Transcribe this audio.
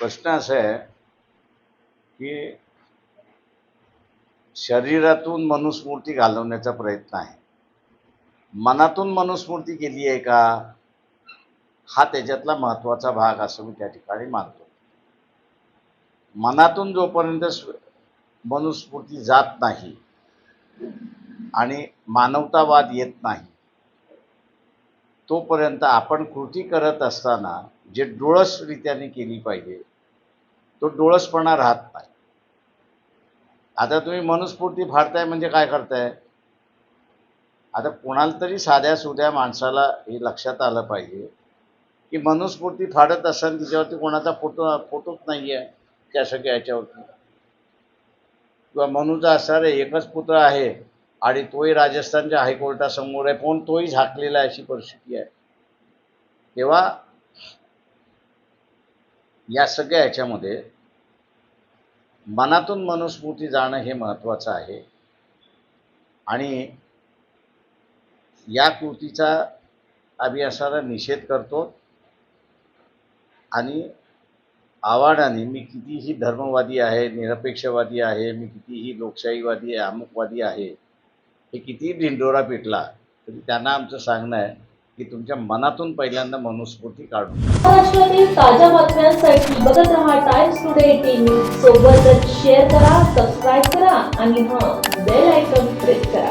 प्रश्न असा आहे की शरीरातून मनुस्मृती घालवण्याचा प्रयत्न आहे. मनातून मनुस्मृती केली आहे का? हा त्याच्यातला महत्त्वाचा भाग असं मी त्या ठिकाणी मानतो. मनातून जोपर्यंत मनुस्मृती जात नाही आणि मानवतावाद येत नाही तोपर्यंत आपण कृती करत असताना जे डोळसरित्याने केली पाहिजे तो डोळसपणा राहत नाही. आता तुम्ही मनुस्फूर्ती फाडताय म्हणजे काय करताय? आता कोणाला तरी साध्या सुध्या माणसाला हे लक्षात आलं पाहिजे की मनुस्फूर्ती फाडत असताना तिच्यावरती कोणाचा फोटो फोटोच नाही आहे सगळ्या याच्यावरती. किंवा मनुचा असणार एकच पुत्र आहे आणि तोही राजस्थानच्या हायकोर्टासमोर आहे पण तोही झाकलेला आहे अशी परिस्थिती आहे. तेव्हा या सगळ्या ह्याच्यामध्ये मनातून मनुस्मृती जाणं हे महत्त्वाचं आहे. आणि या कृतीचा अभ्यासाला निषेध करतो. आणि आव्हानाने मी कितीही धर्मवादी आहे निरपेक्षवादी आहे मी कितीही लोकशाहीवादी आहे अमुकवादी आहे हे कितीही ढिंडोरा पिटला तरी त्यांना आमचं सांगणं आहे की तुमच्या मनातून पहिल्यांदा मनुस्फूर्ती काढून. महाराष्ट्रातील ताज्या बातम्यांसाठी बघत रहा टाइम्स टुडे टीव्ही सोबतच शेअर करा सबस्क्राईब करा आणि हा बेल आयकॉन प्रेस करा.